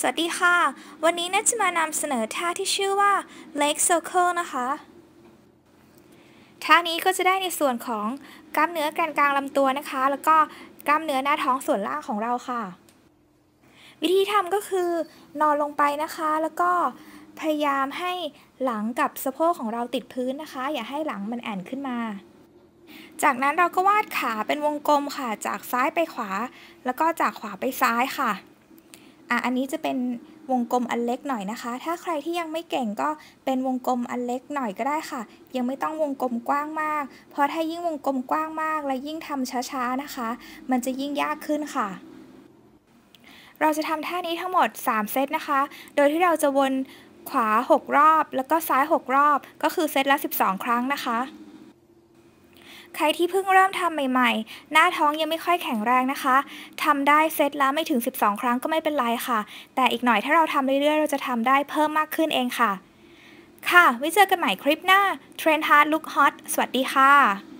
สวัสดีค่ะ วันนี้น่าจะมานำเสนอท่าที่ชื่อว่า leg circle นะคะ ท่านี้ก็จะได้ในส่วนของกล้ามเนื้อแกนกลางลำตัวนะคะ แล้วก็กล้ามเนื้อหน้าท้องส่วนล่างของเราค่ะ วิธีทำก็คือนอนลงไปนะคะ แล้วก็พยายามให้หลังกับสะโพกของเราติดพื้นนะคะ อย่าให้หลังมันแอนขึ้นมา จากนั้นเราก็วาดขาเป็นวงกลมค่ะ จากซ้ายไปขวา แล้วก็จากขวาไปซ้ายค่ะ อะอันนี้จะเป็นวงกลมอันเล็กหน่อยนะคะ ถ้าใครที่ยังไม่เก่งก็เป็นวงกลมอันเล็กหน่อยก็ได้ค่ะ ยังไม่ต้องวงกลมกว้างมาก เพราะถ้ายิ่งวงกลมกว้างมาก และยิ่งทำช้าๆนะคะ มันจะยิ่งยากขึ้นค่ะ เราจะทำท่านี้ทั้งหมด 3 เซตนะคะ โดยที่เราจะวนขวา 6 รอบ แล้วก็ซ้าย 6 รอบ ก็คือเซตละ 12 ครั้งนะคะ ใครที่เพิ่งเริ่มทำใหม่ๆ หน้าท้องยังไม่ค่อยแข็งแรงนะคะทำได้เซตละไม่ถึง 12 ครั้งก็ไม่เป็นไรค่ะ แต่อีกหน่อยถ้าเราทำเรื่อยๆ เราจะทำได้เพิ่มมากขึ้นเองค่ะ ค่ะ ไว้เจอกันใหม่คลิปหน้า Trend Hard Look Hot สวัสดีค่ะ